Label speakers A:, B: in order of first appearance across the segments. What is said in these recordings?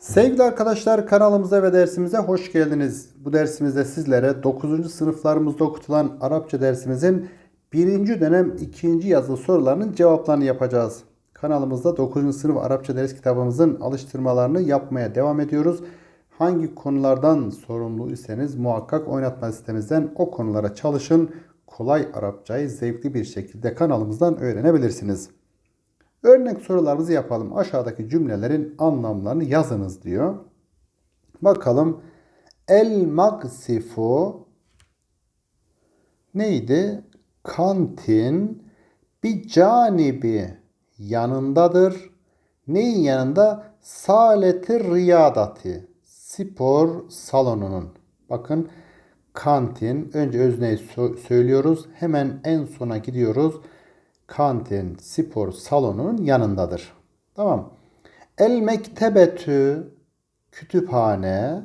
A: Sevgili arkadaşlar kanalımıza ve dersimize hoş geldiniz. Bu dersimizde sizlere 9. sınıflarımızda okutulan Arapça dersimizin 1. dönem 2. yazılı sorularının cevaplarını yapacağız. Kanalımızda 9. sınıf Arapça ders kitabımızın alıştırmalarını yapmaya devam ediyoruz. Hangi konulardan sorumlu iseniz muhakkak oynatma sitemizden o konulara çalışın. Kolay Arapçayı zevkli bir şekilde kanalımızdan öğrenebilirsiniz. Örnek sorularımızı yapalım. Aşağıdaki cümlelerin anlamlarını yazınız diyor. Bakalım. El maksifu neydi? Kantin bir canibi yanındadır. Neyin yanında? Saleti riyadati. Spor salonunun. Bakın kantin. Önce özneyi söylüyoruz. Hemen en sona gidiyoruz kantin, spor salonunun yanındadır. Tamam. El mektebetü kütüphane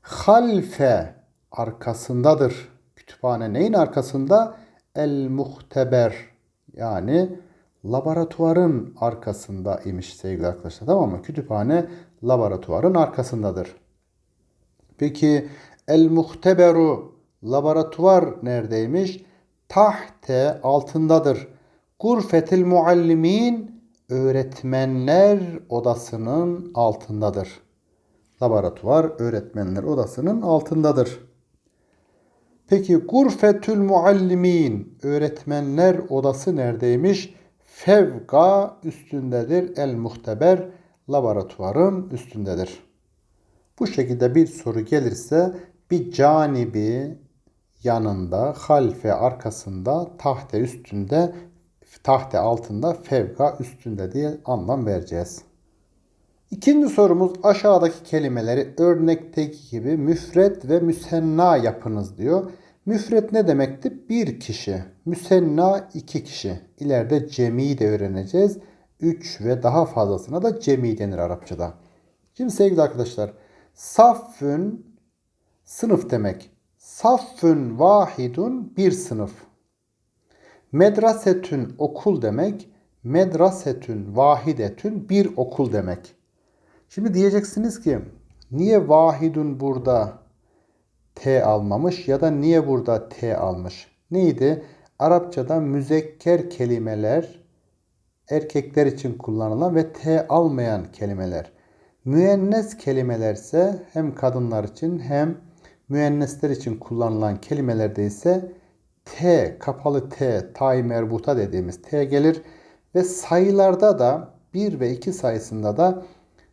A: halfe arkasındadır. Kütüphane neyin arkasında? El muhteber yani laboratuvarın arkasında imiş sevgili arkadaşlar. Tamam mı? Kütüphane laboratuvarın arkasındadır. Peki el muhteberu laboratuvar neredeymiş? Tahte altındadır. Gurfetil muallimin öğretmenler odasının altındadır. Laboratuvar öğretmenler odasının altındadır. Peki gurfetül muallimin öğretmenler odası neredeymiş? Fevka üstündedir. El muhteber laboratuvarın üstündedir. Bu şekilde bir soru gelirse bir canibi yanında, halfe arkasında, tahte üstünde, tahte altında, fevka üstünde diye anlam vereceğiz. İkinci sorumuz aşağıdaki kelimeleri örnekteki gibi müfret ve müsenna yapınız diyor. Müfret ne demekti? Bir kişi. Müsenna iki kişi. İleride cemi de öğreneceğiz. Üç ve daha fazlasına da cemi denir Arapçada. Şimdi sevgili arkadaşlar, saffün sınıf demek. Saffün vahidun bir sınıf. Medrasetün okul demek. Medrasetün vahidetün bir okul demek. Şimdi diyeceksiniz ki niye vahidun burada T almamış ya da niye burada T almış? Neydi? Arapçada müzekker kelimeler erkekler için kullanılan ve T almayan kelimeler. Müennes kelimelerse hem kadınlar için hem müennesler için kullanılan kelimelerde ise T, kapalı T, tay merbuta dediğimiz T gelir. Ve sayılarda da 1 ve 2 sayısında da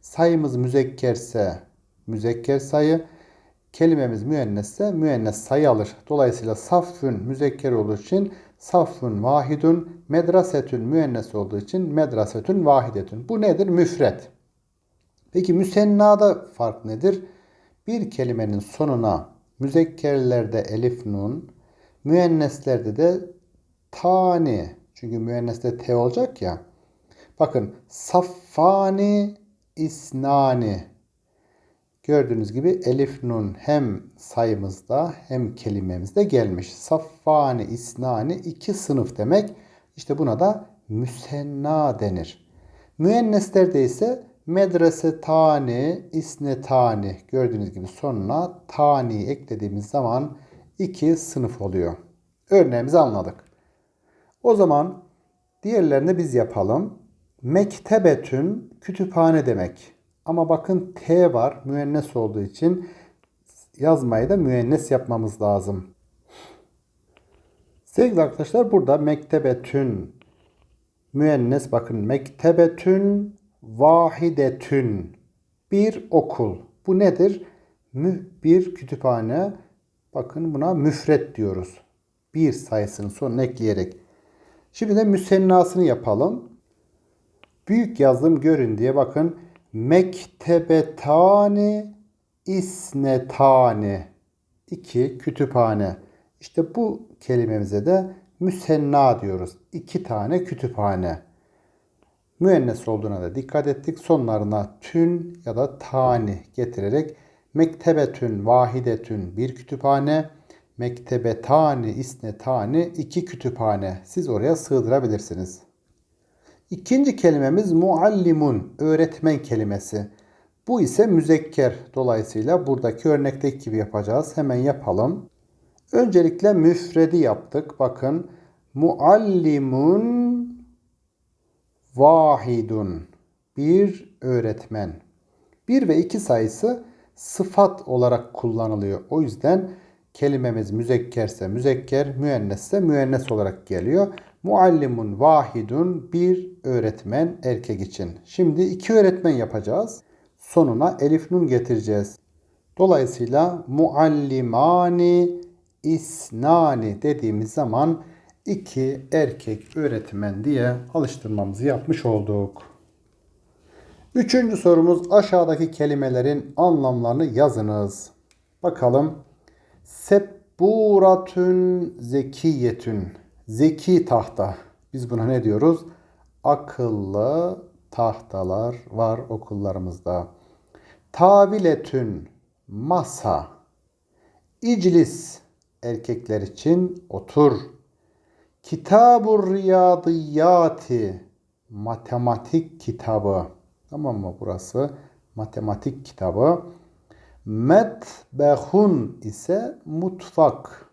A: sayımız müzekkerse müzekker sayı, kelimemiz müennesse müennes sayı alır. Dolayısıyla saffün müzekker olduğu için saffün vahidun, medrasetün müennes olduğu için medrasetün vahidetün. Bu nedir? Müfret. Peki müsennada fark nedir? Bir kelimenin sonuna müzekkerlerde elif nun, müenneslerde de tani. Çünkü müenneste t olacak ya. Bakın saffani isnani. Gördüğünüz gibi elif nun hem sayımızda hem kelimemizde gelmiş. Saffani isnani iki sınıf demek. İşte buna da müsenna denir. Müenneslerde ise medrese tani, isne tani. Gördüğünüz gibi sonuna tani eklediğimiz zaman iki sınıf oluyor. Örneğimizi anladık. O zaman diğerlerini biz yapalım. Mektebetün kütüphane demek. Ama bakın T var müennes olduğu için yazmayı da müennes yapmamız lazım. Sevgili arkadaşlar burada mektebetün müennes bakın mektebetün vahidetün bir okul. Bu nedir? Mü, bir kütüphane. Bakın buna müfret diyoruz. Bir sayısının sonuna ekleyerek. Şimdi de müsennasını yapalım. Büyük yazdım görün diye bakın. Mektebetani isnetani. iki kütüphane. İşte bu kelimemize de müsenna diyoruz. İki tane kütüphane. Müennes olduğuna da dikkat ettik. Sonlarına tün ya da tani getirerek mektebetün vahidetün bir kütüphane, mektebetani isnetani iki kütüphane. Siz oraya sığdırabilirsiniz. İkinci kelimemiz muallimun, öğretmen kelimesi. Bu ise müzekker. Dolayısıyla buradaki örnekteki gibi yapacağız. Hemen yapalım. Öncelikle müfredi yaptık. Bakın muallimun vahidun bir öğretmen. 1 ve 2 sayısı sıfat olarak kullanılıyor. O yüzden kelimemiz müzekkerse müzekker, müennesse müennes olarak geliyor. Muallimun vahidun bir öğretmen erkek için. Şimdi iki öğretmen yapacağız. Sonuna elif nun getireceğiz. Dolayısıyla muallimani isnani dediğimiz zaman iki erkek öğretmen diye alıştırmamızı yapmış olduk. Üçüncü sorumuz aşağıdaki kelimelerin anlamlarını yazınız. Bakalım. Sebburatün zekiyetün. Zeki tahta. Biz buna ne diyoruz? Akıllı tahtalar var okullarımızda. Taviletün masa. İclis erkekler için otur. Kitabur riyadiyati matematik kitabı. Tamam mı burası? Matematik kitabı. Metbehun ise mutfak.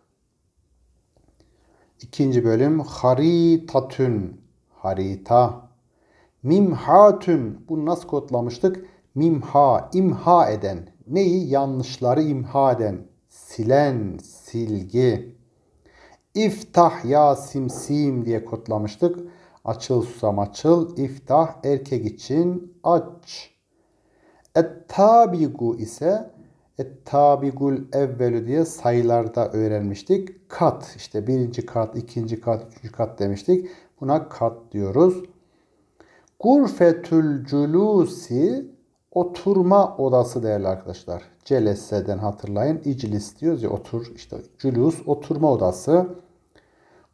A: İkinci bölüm haritatün harita. Mimhatün bunu nasıl kodlamıştık? Mimha imha eden. Neyi? Yanlışları imha eden. Silen, silgi. İftah ya simsim diye kodlamıştık. Açıl susam açıl. İftah erkek için aç. Et-tabigu ise Et-tabigul evvelü diye sayılarda öğrenmiştik. Kat işte birinci kat, ikinci kat, üçüncü kat demiştik. Buna kat diyoruz. Gurfetül culusi oturma odası değerli arkadaşlar. Celesse'den hatırlayın. İclis diyoruz ya otur. işte culus oturma odası.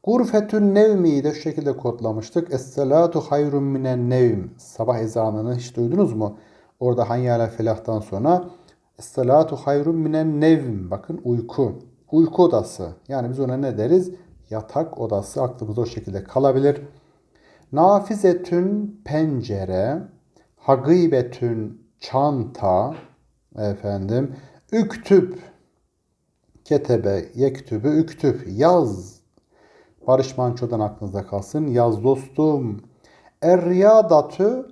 A: Gurfetün nevmi de şu şekilde kodlamıştık. Es-salatu hayrun minen nevm. Sabah ezanını hiç duydunuz mu? Orada Hayyala felahtan sonra Es-salatu hayrun minen nevm. Bakın uyku. Uyku odası. Yani biz ona ne deriz? Yatak odası. Aklımızda o şekilde kalabilir. Nafizetün pencere. Hagibetün çanta. Efendim. Üktüp. Ketebe, yektübü, üktüp. Yaz. Barış Manço'dan aklınızda kalsın. Yaz dostum. Er-riyadatü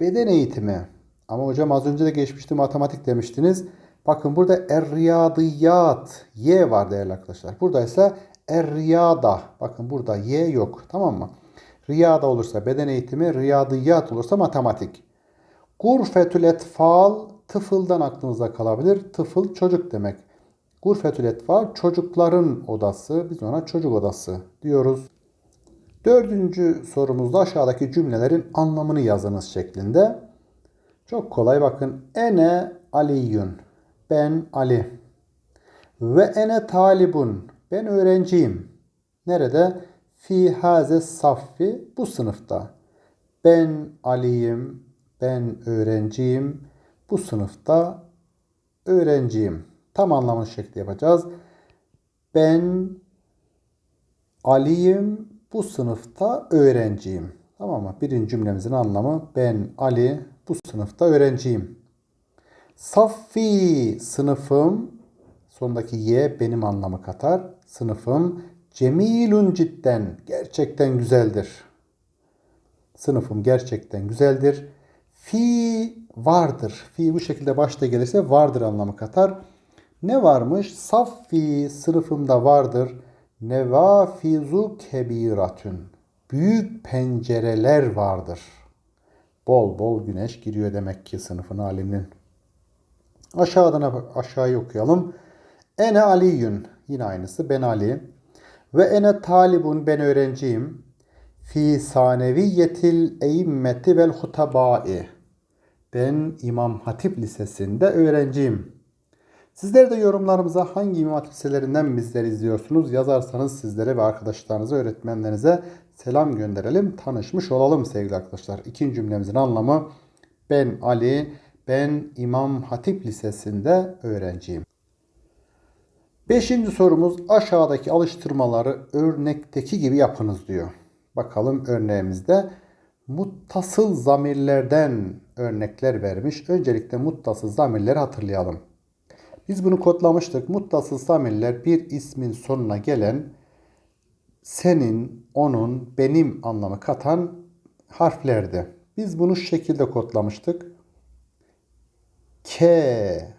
A: beden eğitimi. Ama hocam az önce de geçmişti matematik demiştiniz. Bakın burada er-riyadiyat y var değerli arkadaşlar. Burada ise er-riyada. Bakın burada y yok. Tamam mı? Riyada olursa beden eğitimi, riyadiyat olursa matematik. Gurfetül etfal tıfıldan aklınıza kalabilir. Tıfıl çocuk demek. Gurfetül etfal çocukların odası. Biz ona çocuk odası diyoruz. Dördüncü sorumuzda aşağıdaki cümlelerin anlamını yazınız şeklinde. Çok kolay bakın. Ene aliyun. Ben Ali. Ve ene talibun. Ben öğrenciyim. Nerede? Fi haze saffi. Bu sınıfta. Ben Ali'yim. Ben öğrenciyim. Bu sınıfta öğrenciyim. Tam anlamlı şekilde yapacağız. Ben Ali'yim. Bu sınıfta öğrenciyim. Tamam mı? Birinci cümlemizin anlamı ben Ali bu sınıfta öğrenciyim. Saffi sınıfım sondaki y benim anlamı katar. Sınıfım cemilun cidden gerçekten güzeldir. Sınıfım gerçekten güzeldir. Fi vardır. Fi bu şekilde başta gelirse vardır anlamı katar. Ne varmış? Saffi sınıfımda vardır. Nevafizu kebiratün. Büyük pencereler vardır. Bol bol güneş giriyor demek ki sınıfın halinin. Aşağıdan aşağıya okuyalım. Ene aliyün. Yine aynısı. Ben Ali. Ve ene talibun. Ben öğrenciyim. Fi saneviyetil eyimmeti vel hutabai. Ben İmam Hatip Lisesi'nde öğrenciyim. Sizler de yorumlarımıza hangi İmam Hatip liselerinden bizleri izliyorsunuz yazarsanız sizlere ve arkadaşlarınıza, öğretmenlerinize selam gönderelim. Tanışmış olalım sevgili arkadaşlar. İkinci cümlemizin anlamı ben Ali, ben İmam Hatip Lisesi'nde öğrenciyim. Beşinci sorumuz aşağıdaki alıştırmaları örnekteki gibi yapınız diyor. Bakalım örneğimizde muttasıl zamirlerden örnekler vermiş. Öncelikle muttasız zamirleri hatırlayalım. Biz bunu kodlamıştık. Muttasız zamirler bir ismin sonuna gelen senin, onun, benim anlamı katan harflerdi. Biz bunu şu şekilde kodlamıştık. K,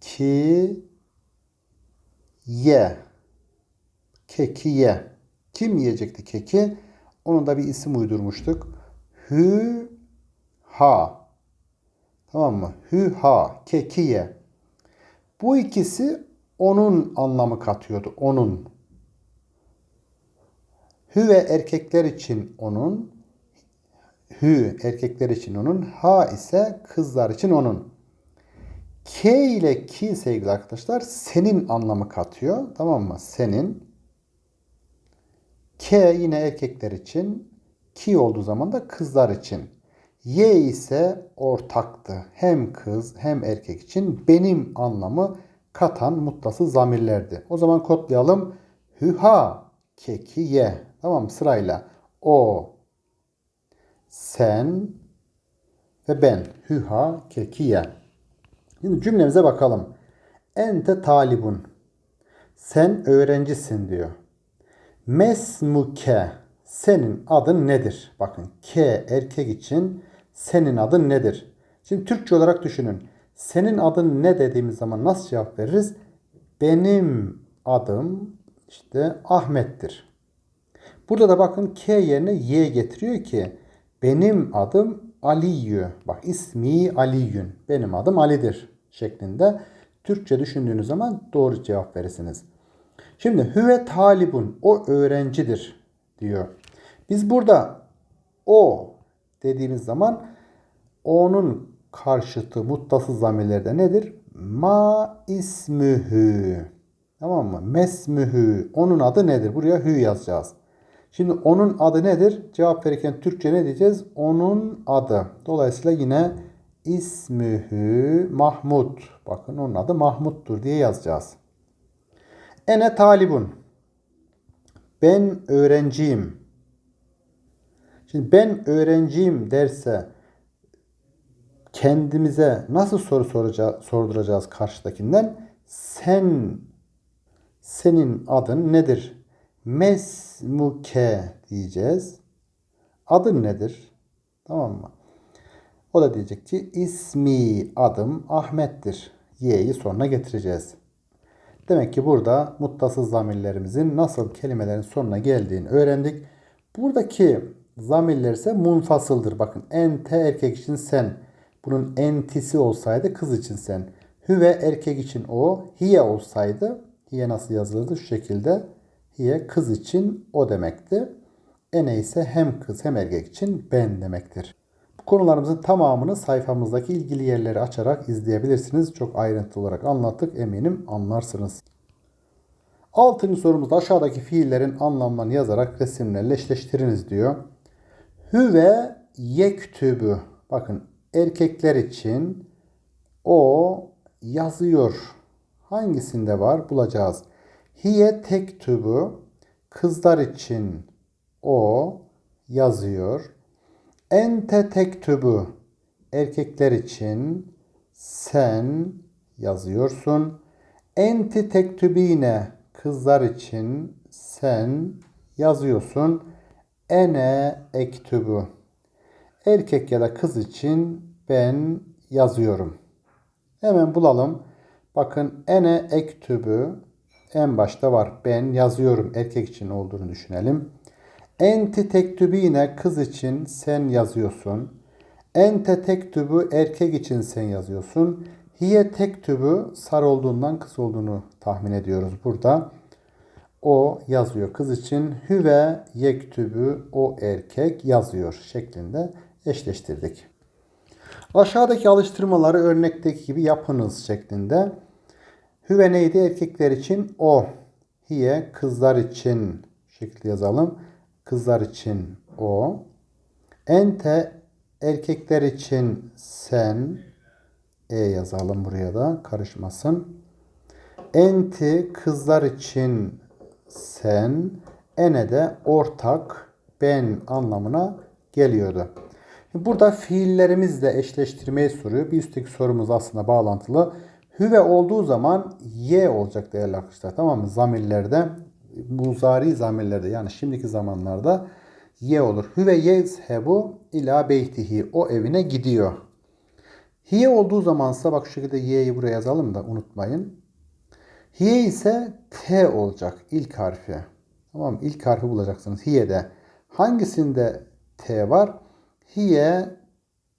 A: ki, ye. Kekiye. Kim yiyecekti keki? Onun da bir isim uydurmuştuk. Hü, ha. Tamam mı? Hü, ha. Kekiye. Bu ikisi onun anlamı katıyordu. Onun. Hü ve erkekler için onun. Hü erkekler için onun. Ha ise kızlar için onun. K ile ki sevgili arkadaşlar senin anlamı katıyor. Tamam mı? Senin. K yine erkekler için. Ki olduğu zaman da kızlar için. Y ise ortaktı. Hem kız hem erkek için benim anlamı katan mutlasız zamirlerdi. O zaman kodlayalım. Hüha, keki, ye. Tamam sırayla. O, sen ve ben. Hüha, keki, ye. Şimdi cümlemize bakalım. Ente talibun. Sen öğrencisin diyor. Mesmuke. Senin adın nedir? Bakın K erkek için senin adın nedir? Şimdi Türkçe olarak düşünün. Senin adın ne dediğimiz zaman nasıl cevap veririz? Benim adım işte Ahmet'tir. Burada da bakın K yerine Y getiriyor ki benim adım Aliyyü. Bak ismi Aliyyün. Benim adım Ali'dir şeklinde. Türkçe düşündüğünüz zaman doğru cevap verirsiniz. Şimdi hüve talibun o öğrencidir diyor. Biz burada o dediğimiz zaman onun karşıtı muttasız zamirlerde nedir? Ma ismühü. Tamam mı? Mesmühü. Onun adı nedir? Buraya hü yazacağız. Şimdi onun adı nedir? Cevap verirken Türkçe ne diyeceğiz? Onun adı. Dolayısıyla yine ismühü Mahmud. Bakın onun adı Mahmud'dur diye yazacağız. Ene talibun. Ben öğrenciyim. Şimdi ben öğrenciyim derse kendimize nasıl soru soracağız, sorduracağız karşıdakinden? Sen, senin adın nedir? Mesmuke diyeceğiz. Adın nedir? Tamam mı? O da diyecek ki ismi adım Ahmet'tir. Y'yi sonuna getireceğiz. Demek ki burada muttasız zamirlerimizin nasıl kelimelerin sonuna geldiğini öğrendik. Buradaki zamirler ise munfasıldır. Bakın ente erkek için sen. Bunun entisi olsaydı kız için sen. Hüve erkek için o. Hiye olsaydı hiye nasıl yazılırdı? Şu şekilde. Hiye kız için o demekti. Ene ise hem kız hem erkek için ben demektir. Bu konularımızın tamamını sayfamızdaki ilgili yerleri açarak izleyebilirsiniz. Çok ayrıntılı olarak anlattık. Eminim anlarsınız. Altıncı sorumuzda aşağıdaki fiillerin anlamlarını yazarak resimlerle eşleştiriniz diyor. Hüve yektübü. Bakın erkekler için o yazıyor. Hangisinde var bulacağız. Hiye tektübü. Kızlar için o yazıyor. Ente tektübü. Erkekler için sen yazıyorsun. Enti tektübine kızlar için sen yazıyorsun. Ene ektübü. Erkek ya da kız için ben yazıyorum. Hemen bulalım. Bakın ene ektübü en başta var. Ben yazıyorum. Erkek için olduğunu düşünelim. Enti tektübine kız için sen yazıyorsun. Ente tektübü erkek için sen yazıyorsun. Hiye tektübü sar olduğundan kız olduğunu tahmin ediyoruz burada. O yazıyor kız için. Hüve yektübü o erkek yazıyor şeklinde eşleştirdik. Aşağıdaki alıştırmaları örnekteki gibi yapınız şeklinde. Hüve neydi? Erkekler için o. Hiye kızlar için şekilde yazalım. Kızlar için o. Ente erkekler için sen. E yazalım buraya da karışmasın. Enti kızlar için sen. Ene de ortak ben anlamına geliyordu. Burada fiillerimizle eşleştirmeyi soruyor. Bir üstteki sorumuz aslında bağlantılı. Hüve olduğu zaman ye olacak değerli arkadaşlar. Tamam mı? Zamirlerde, muzari zamirlerde yani şimdiki zamanlarda ye olur. Hüve yezhebu ila beytihi. O evine gidiyor. Hiye olduğu zamansa bak şu şekilde y'yi buraya yazalım da unutmayın. Hiye ise T olacak ilk harfi. Tamam mı? İlk harfi bulacaksınız hiye'de. Hangisinde T var? Hiye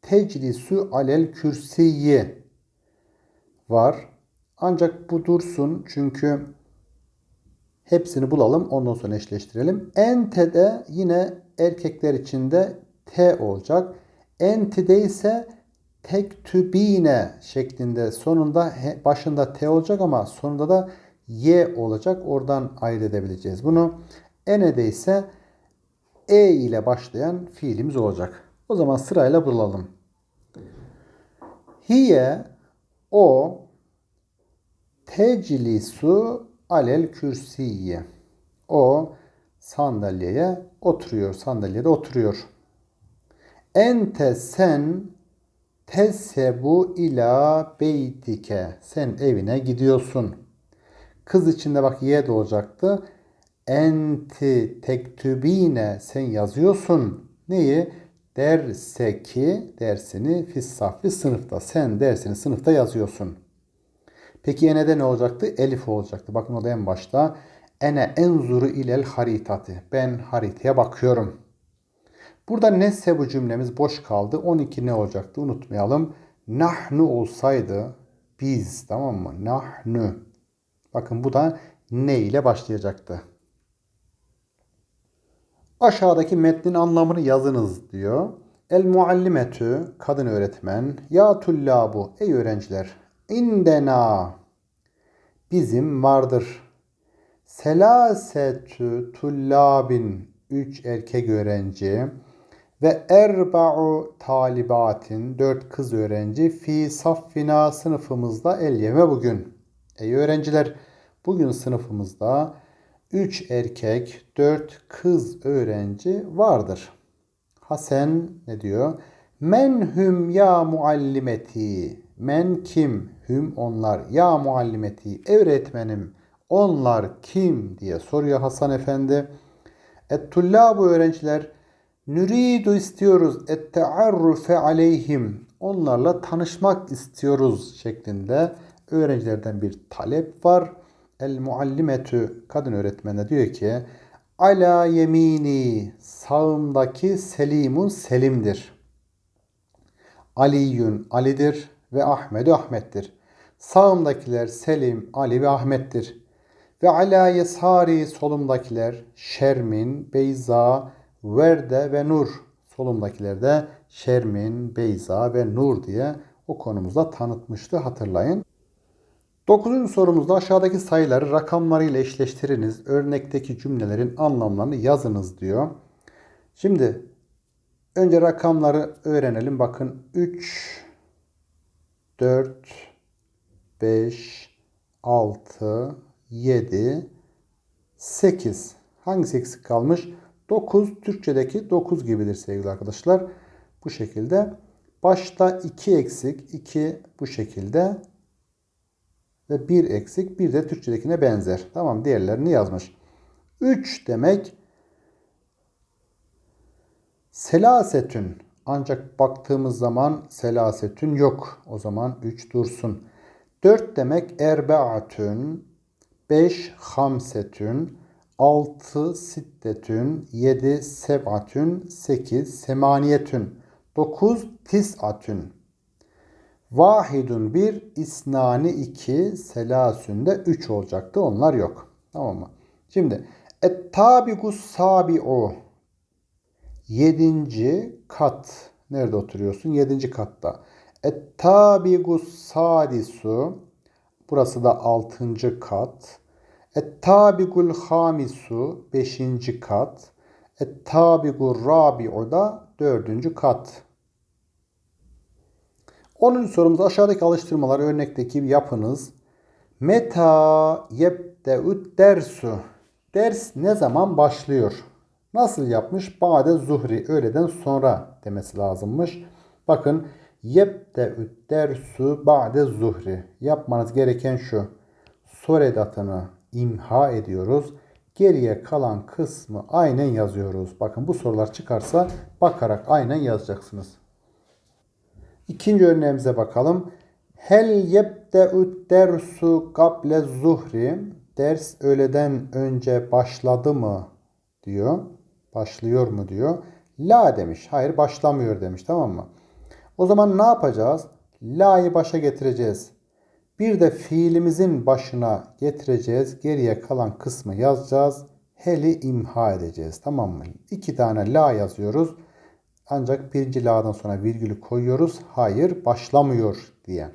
A: teclisu alel kürsiyi var. Ancak bu dursun çünkü hepsini bulalım ondan sonra eşleştirelim. Ente'de yine erkekler içinde T olacak. Enti'de ise tektübine şeklinde sonunda başında T olacak ama sonunda da Y olacak. Oradan ayırt edebileceğiz bunu. Ene'de ise E ile başlayan fiilimiz olacak. O zaman sırayla bulalım. Hiye o teclisu alel kürsiye. O sandalyeye oturuyor. Sandalyede oturuyor. Ente sen tesebu ila beytike. Sen evine gidiyorsun. Kız içinde bak ye de olacaktı. Enti tektübine sen yazıyorsun. Neyi? Derseki dersini fissafli sınıfta. Sen dersini sınıfta yazıyorsun. Peki enede ne olacaktı? Elif olacaktı. Bakın o da en başta. Ene enzuru ilel haritati. Ben haritaya bakıyorum. Burada nesse bu cümlemiz boş kaldı. 12 ne olacaktı? Unutmayalım. Nahnu olsaydı biz tamam mı? Nahnu. Bakın bu da ne ile başlayacaktı. Aşağıdaki metnin anlamını yazınız diyor. El muallimetü kadın öğretmen. Ya tullabu ey öğrenciler. İndena bizim vardır. Selasetü tullabin üç erkek öğrenci ve erba'u talibatin dört kız öğrenci fi saffina sınıfımızda el yeme bugün. Ey öğrenciler bugün sınıfımızda 3 erkek, 4 kız öğrenci vardır. Hasan ne diyor? Men hüm ya muallimeti. Men kim? Hüm onlar. Ya muallimeti. Öğretmenim. Onlar kim diye soruyor Hasan Efendi. Et tullabu öğrenciler nüridu istiyoruz et tearrufe aleyhim. Onlarla tanışmak istiyoruz şeklinde öğrencilerden bir talep var. El muallimetü kadın öğretmene diyor ki ala yemini sağımdaki selimun selimdir. Aliyun Ali'dir ve Ahmedu Ahmet'tir. Sağımdakiler Selim, Ali ve Ahmet'tir. Ve ala yesari solumdakiler Şermin, Beyza, Verde ve Nur. Solumdakiler de Şermin, Beyza ve Nur diye o konumuzda tanıtmıştı hatırlayın. Dokuzuncu sorumuzda aşağıdaki sayıları rakamlarıyla eşleştiriniz. Örnekteki cümlelerin anlamlarını yazınız diyor. Şimdi önce rakamları öğrenelim. Bakın 3, 4, 5, 6, 7, 8. Hangisi eksik kalmış? 9 Türkçedeki 9 gibidir sevgili arkadaşlar. Bu şekilde. Başta 2 eksik. 2 bu şekilde ve 1 eksik. Bir de Türkçedekine benzer. Tamam diğerlerini yazmış. 3 demek selasetün. Ancak baktığımız zaman selasetün yok. O zaman 3 dursun. 4 demek erbeatün. 5 hamsetün. 6 siddetün. 7 seb'atün. 8 semaniyetün. 9 tis'atün. Vahidun bir, isnani iki, selasünde üç olacaktı. Onlar yok. Tamam mı? Şimdi et-tabigus sabi'u yedinci kat. Nerede oturuyorsun? Yedinci katta. Et-tabigus sadisu burası da altıncı kat. Et-tabigul hamisu beşinci kat. Et-tabigur rabi'u da dördüncü kat. 10. sorumuz aşağıdaki alıştırmalar örnekteki yapınız. Meta yebdeut dersu. Ders ne zaman başlıyor? Nasıl yapmış? Bade zuhri öğleden sonra demesi lazımmış. Bakın yebde dersu ba'de zuhri. Yapmanız gereken şu. Soredatını imha ediyoruz. Geriye kalan kısmı aynen yazıyoruz. Bakın bu sorular çıkarsa bakarak aynen yazacaksınız. İkinci örneğimize bakalım. Hel yebde'ü dersu kable zuhri. Ders öğleden önce başladı mı diyor. Başlıyor mu diyor. La demiş. Hayır başlamıyor demiş tamam mı? O zaman ne yapacağız? La'yı başa getireceğiz. Bir de fiilimizin başına getireceğiz. Geriye kalan kısmı yazacağız. Hel'i imha edeceğiz. Tamam mı? İki tane la yazıyoruz. Ancak birinci la'dan sonra virgülü koyuyoruz. Hayır başlamıyor diye.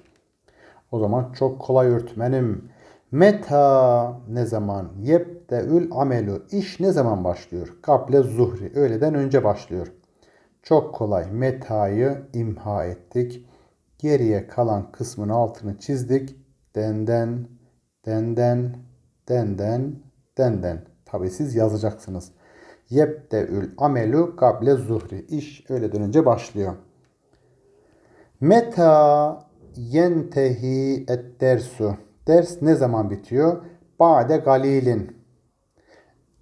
A: O zaman çok kolay öğretmenim. Meta ne zaman? Yebdeül amelu. İş ne zaman başlıyor? Kable zuhri. Öğleden önce başlıyor. Çok kolay. Meta'yı imha ettik. Geriye kalan kısmın altını çizdik. Denden, denden, denden, denden. Tabi siz yazacaksınız. Yebdeül amelu kable zuhri. İş öğleden önce başlıyor. Meta yentehi et dersu. Ders ne zaman bitiyor? Ba'de galilin.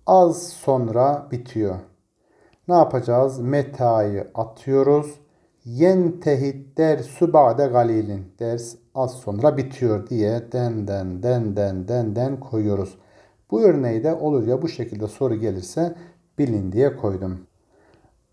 A: Az sonra bitiyor. Ne yapacağız? Meta'yı atıyoruz. Yentehi dersu ba'de galilin. Ders az sonra bitiyor diye den den den den den den koyuyoruz. Bu örneği de olur ya bu şekilde soru gelirse bilin diye koydum.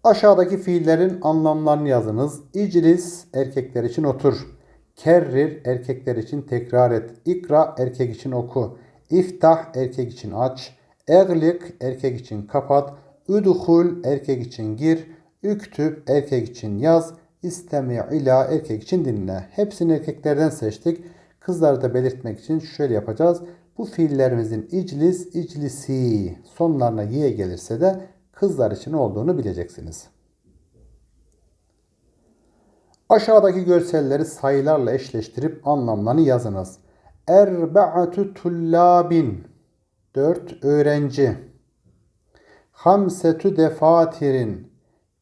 A: Aşağıdaki fiillerin anlamlarını yazınız. İclis erkekler için otur. Kerrir erkekler için tekrar et. İkra erkek için oku. İftah erkek için aç. Eglik erkek için kapat. Üdhul erkek için gir. Üktüb erkek için yaz. İstemi ila erkek için dinle. Hepsini erkeklerden seçtik. Kızları da belirtmek için şöyle yapacağız. Bu fiillerimizin iclis, iclisi sonlarına y gelirse de kızlar için olduğunu bileceksiniz. Aşağıdaki görselleri sayılarla eşleştirip anlamlarını yazınız. Erbe'atü tullabin 4 öğrenci. Hamsetü defatirin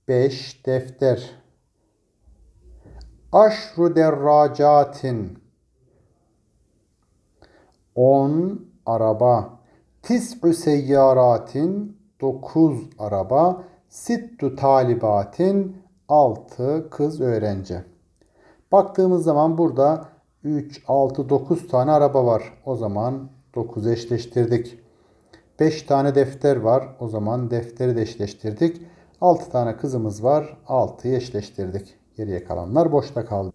A: 5 defter. Aşru derracatin 10 araba. Tis'ü seyyaratin 9 araba. Sittu talibatin 6 kız öğrenci. Baktığımız zaman burada 3, 6, 9 tane araba var. O zaman 9 eşleştirdik. 5 tane defter var. O zaman defteri de eşleştirdik. 6 tane kızımız var. 6'yı eşleştirdik. Geriye kalanlar boşta kaldı.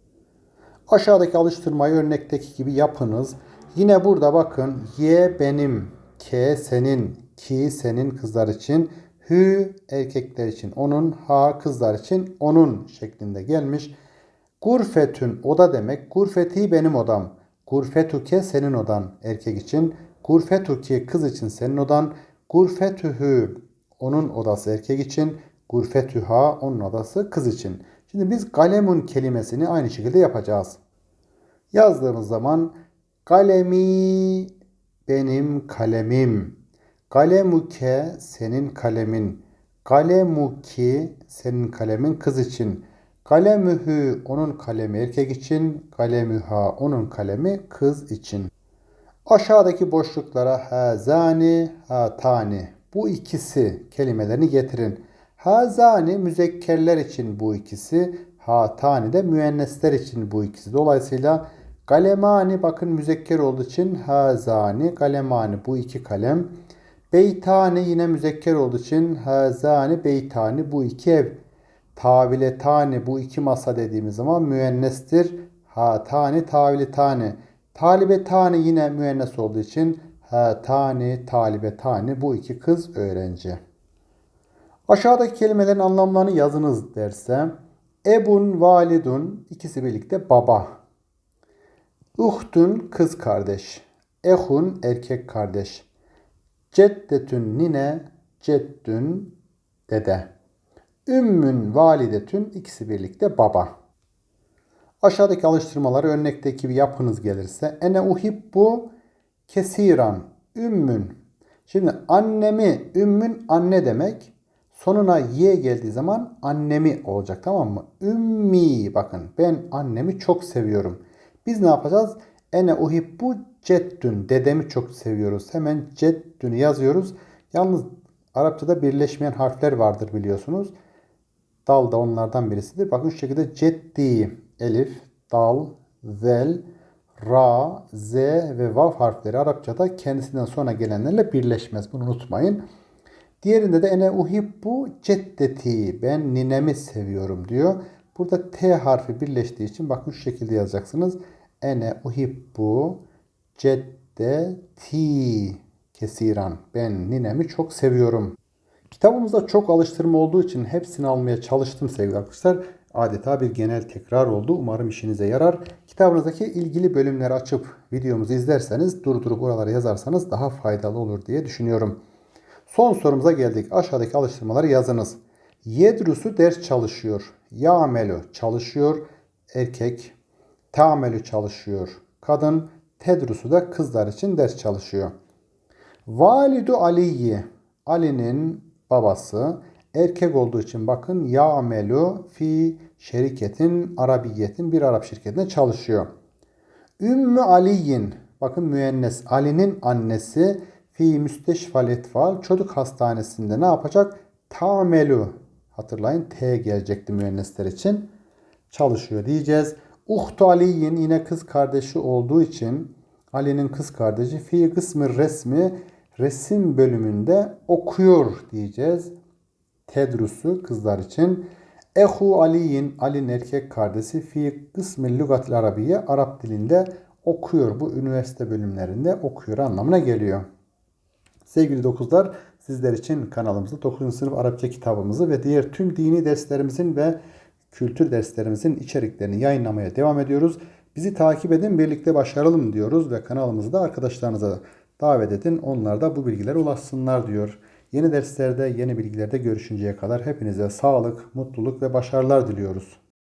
A: Aşağıdaki alıştırmayı örnekteki gibi yapınız. Yine burada bakın Y benim, K senin, Ki senin kızlar için, Hü erkekler için onun, Ha kızlar için onun şeklinde gelmiş. Gurfetün oda demek. Gurfeti benim odam. Gurfetuke senin odan erkek için. Gurfetuki kız için senin odan. Gurfetühü onun odası erkek için. Gurfetüha onun odası kız için. Şimdi biz galemun kelimesini aynı şekilde yapacağız. Yazdığımız zaman kalemi benim kalemim. Kalemuke senin kalemin. Kalemuki senin kalemin kız için. Kalemühü onun kalemi erkek için. Kalemüha onun kalemi kız için. Aşağıdaki boşluklara hazani, hatani. Bu ikisi kelimelerini getirin. Hazani müzekkerler için bu ikisi. Hatani de müennesler için bu ikisi. Dolayısıyla kalemani bakın müzekker olduğu için hazani, kalemani bu iki kalem. Beytani yine müzekker olduğu için hazani, beytani bu iki ev. Taviletani bu iki masa dediğimiz zaman müennestir. Hatani, taviletani. Talibetani yine müennes olduğu için hatani, talibetani bu iki kız öğrenci. Aşağıdaki kelimelerin anlamlarını yazınız derse Ebun, validun ikisi birlikte baba. Uhtun kız kardeş. Ehun erkek kardeş. Ceddetün nine, ceddün dede. Ümmün validetün ikisi birlikte baba. Aşağıdaki alıştırmaları örnekteki bir yapınız gelirse ene uhibbu kesiran ümmün. Şimdi annemi ümmün anne demek. Sonuna y geldiği zaman annemi olacak tamam mı? Ümmi bakın ben annemi çok seviyorum. Biz ne yapacağız? Ene uhibbu ceddün. Dedemi çok seviyoruz. Hemen ceddünü yazıyoruz. Yalnız Arapçada birleşmeyen harfler vardır biliyorsunuz. Dal da onlardan birisidir. Bakın şu şekilde ceddi, elif, dal, zel, ra, z ve vav harfleri Arapçada kendisinden sonra gelenlerle birleşmez. Bunu unutmayın. Diğerinde de ene uhibbu ceddeti. Ben ninemi seviyorum diyor. Burada T harfi birleştiği için bakın şu şekilde yazacaksınız. Ene uhibbu ceddeti kesiran. Ben ninemi çok seviyorum. Kitabımızda çok alıştırma olduğu için hepsini almaya çalıştım sevgili arkadaşlar. Adeta bir genel tekrar oldu. Umarım işinize yarar. Kitabınızdaki ilgili bölümleri açıp videomuzu izlerseniz durdurup oralara yazarsanız daha faydalı olur diye düşünüyorum. Son sorumuza geldik. Aşağıdaki alıştırmaları yazınız. Yedrusu ders çalışıyor. Yamelu çalışıyor. Erkek. Tamelu çalışıyor. Kadın. Tedrusu da kızlar için ders çalışıyor. Validu Aliyi. Ali'nin babası erkek olduğu için bakın ya'melu fi şirketin arabiyetin bir Arap şirketinde çalışıyor. Ümmü Aliyin bakın müennes Ali'nin annesi fi müsteşfal etfal çocuk hastanesinde ne yapacak? Tamelu hatırlayın T gelecekti müennesler için çalışıyor diyeceğiz. Uhtu Aliyin yine kız kardeşi olduğu için Ali'nin kız kardeşi fi kısmı resmi resim bölümünde okuyor diyeceğiz. Tedrusu kızlar için. Ehu Ali'nin Ali'nin erkek kardeşi fi kısmı lügatil arabiye Arap dilinde okuyor. Bu üniversite bölümlerinde okuyor anlamına geliyor. Sevgili dokuzlar sizler için kanalımızda 9. sınıf Arapça kitabımızı ve diğer tüm dini derslerimizin ve kültür derslerimizin içeriklerini yayınlamaya devam ediyoruz. Bizi takip edin birlikte başaralım diyoruz ve kanalımızı da arkadaşlarınıza davet edin. Onlar da bu bilgilere ulaşsınlar diyor. Yeni derslerde, yeni bilgilerde görüşünceye kadar hepinize sağlık, mutluluk ve başarılar diliyoruz.